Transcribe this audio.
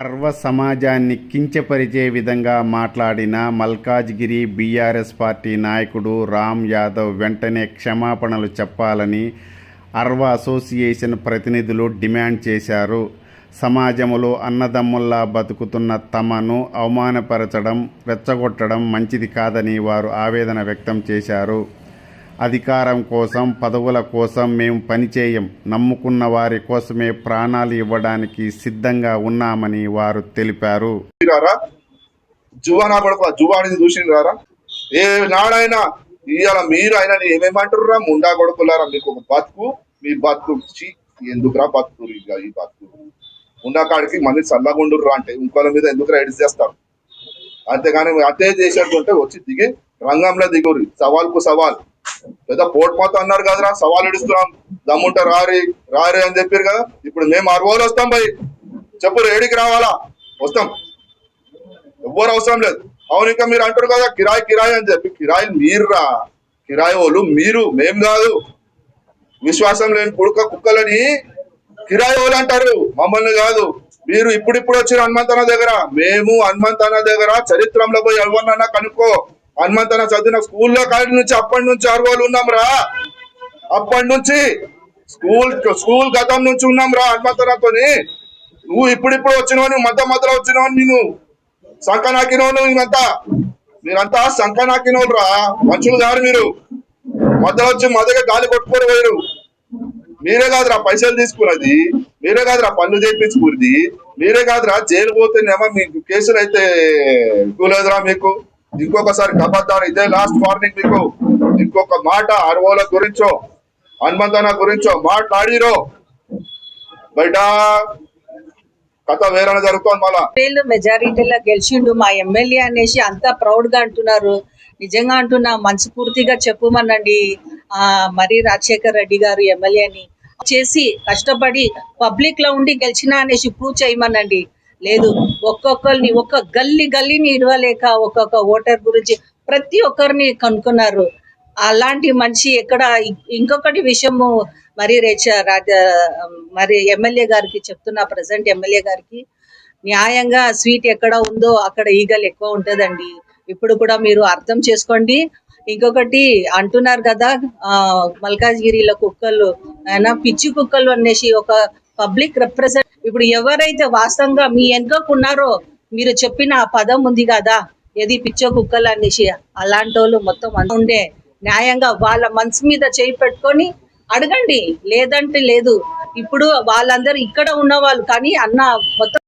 సర్వ సమాజాన్ని కించపరిచే విధంగా మాట్లాడిన మల్కాజ్గిరి బీఆర్ఎస్ పార్టీ నాయకుడు రామ్ యాదవ్ వెంటనే క్షమాపణలు చెప్పాలని అర్వ అసోసియేషన్ ప్రతినిధులు డిమాండ్ చేశారు. సమాజంలో అన్నదమ్ముల్లా బతుకుతున్న తమను అవమానపరచడం రెచ్చగొట్టడం మంచిది కాదని వారు ఆవేదన వ్యక్తం చేశారు. అధికారం కోసం పదవుల కోసం మేము పనిచేయం. నమ్ముకున్న వారి కోసమే ప్రాణాలు ఇవ్వడానికి సిద్ధంగా ఉన్నామని వారు తెలిపారు. రారా జువా నా కొడుకు జువాడిని చూసిండ్రారా ఏ నాడైనా ఇవాళ మీరు ఆయన ఏమేమంటారురా? ముండా కొడుకులారా మీకు ఒక బతుకు మీ బతుకు ఎందుకురా బతుకు ఈ బతుకు? ఉన్న కాడికి మంది చల్లగుండుర్రా అంటే ఇంకోళ్ళ మీద ఎందుకురా ఎడిస్ చేస్తారు? అంతేగాని అదే చేసేటంటే వచ్చి దిగి రంగంలో దిగురు సవాల్కు సవాల్. పెద్ద పోట్మాత అన్నారు కదరా సవాల్ ఇడుస్తున్నాం. దమ్ముంటే రారి రారి అని చెప్పారు కదా. ఇప్పుడు మేము అరవోలు వస్తాం పోయి చెప్పు ఏడికి రావాలా? వస్తాం. ఎవ్వరు అవసరం లేదు. అవును ఇంకా మీరు అంటారు కదా కిరాయి కిరాయి అని చెప్పి. కిరాయి మీరురా. కిరాయి వాళ్ళు మీరు మేం కాదు. విశ్వాసం లేని కుడుక కుక్కలని కిరాయి వాళ్ళు అంటారు. మమ్మల్ని కాదు. మీరు ఇప్పుడిప్పుడు వచ్చిన హనుమంతన దగ్గర. మేము హనుమంతన దగ్గర చరిత్రంలో పోయి ఎవరినన్నా కనుక్కో. హనుమంతన చదివిన స్కూల్లో కాడి నుంచి అప్పటి నుంచి అరవలు ఉన్నాం రా. అప్పటి నుంచి స్కూల్ స్కూల్ గతం నుంచి ఉన్నాం రా హనుమంతనతోని. నువ్వు ఇప్పుడిప్పుడు వచ్చినవని మధ్య మధ్యలో వచ్చినవని నేను సంకనాకినోను ఇవంతా మీరంతా సంకనాకినోళ్ళు రా. మనుషులు కాదు మీరు. మధ్యలో వచ్చి మా దగ్గర గాలి కొట్టుకొని పోయారు మీరే కాదురా పైసలు తీసుకున్నది. మీరే కాదురా పన్ను చేయించుకున్నది మీరే కాదురా జైలు పోతేనేమో మీకు కేసులు అయితే లేదురా మీకు. ఇంకొకసారి కబద్దారు ఇదే లాస్ట్ వార్నింగ్ మీకు. ఇంకొక మాట అరవోల గురించో హనుమంతన గురించో మాట్లాడిరో. బయట కథ వేరే జరుగుతుంది మళ్ళా. వేలు మెజారిటీలో గెలిచిండు మా ఎమ్మెల్యే అనేసి అంత ప్రౌడ్గా అంటున్నారు. నిజంగా అంటున్నా మనస్ఫూర్తిగా చెప్పమనండి ఆ మరి రాజశేఖర్ రెడ్డి గారు ఎమ్మెల్యేని. చేసి కష్టపడి పబ్లిక్లో ఉండి గెలిచినా అనేసి ప్రూవ్ చేయమనండి. లేదు. ఒక్కొక్కరిని ఒక్క గల్లీ గల్లిని ఇడవలేక ఒక్కొక్క ఓటర్ గురించి ప్రతి ఒక్కరిని కనుక్కున్నారు. అలాంటి మనిషి ఎక్కడ ఇంకొకటి విషయము మరి రేచ రాజ మరి ఎమ్మెల్యే గారికి చెప్తున్నా ప్రజెంట్ ఎమ్మెల్యే గారికి. న్యాయంగా స్వీట్ ఎక్కడ ఉందో అక్కడ ఈగలు ఎక్కువ ఉంటుందండి. ఇప్పుడు కూడా మీరు అర్థం చేసుకోండి. ఇంకొకటి అంటున్నారు కదా ఆ మల్కాజ్గిరిలో కుక్కలు అయినా పిచ్చి కుక్కలు అనేసి ఒక పబ్లిక్ రిప్రజెంట్ ఇప్పుడు ఎవరైతే వాస్తవంగా మీ వెనుకకున్నారో మీరు చెప్పిన ఆ పదం ఉంది కదా. ఏది పిచ్చో కుక్కలు అనేసి అలాంటి వాళ్ళు మొత్తం అంతా ఉండే. న్యాయంగా వాళ్ళ మనసు మీద చేయి పెట్టుకొని అడగండి. లేదంటే లేదు. ఇప్పుడు వాళ్ళందరూ ఇక్కడ ఉన్న వాళ్ళు కానీ అన్న మొత్తం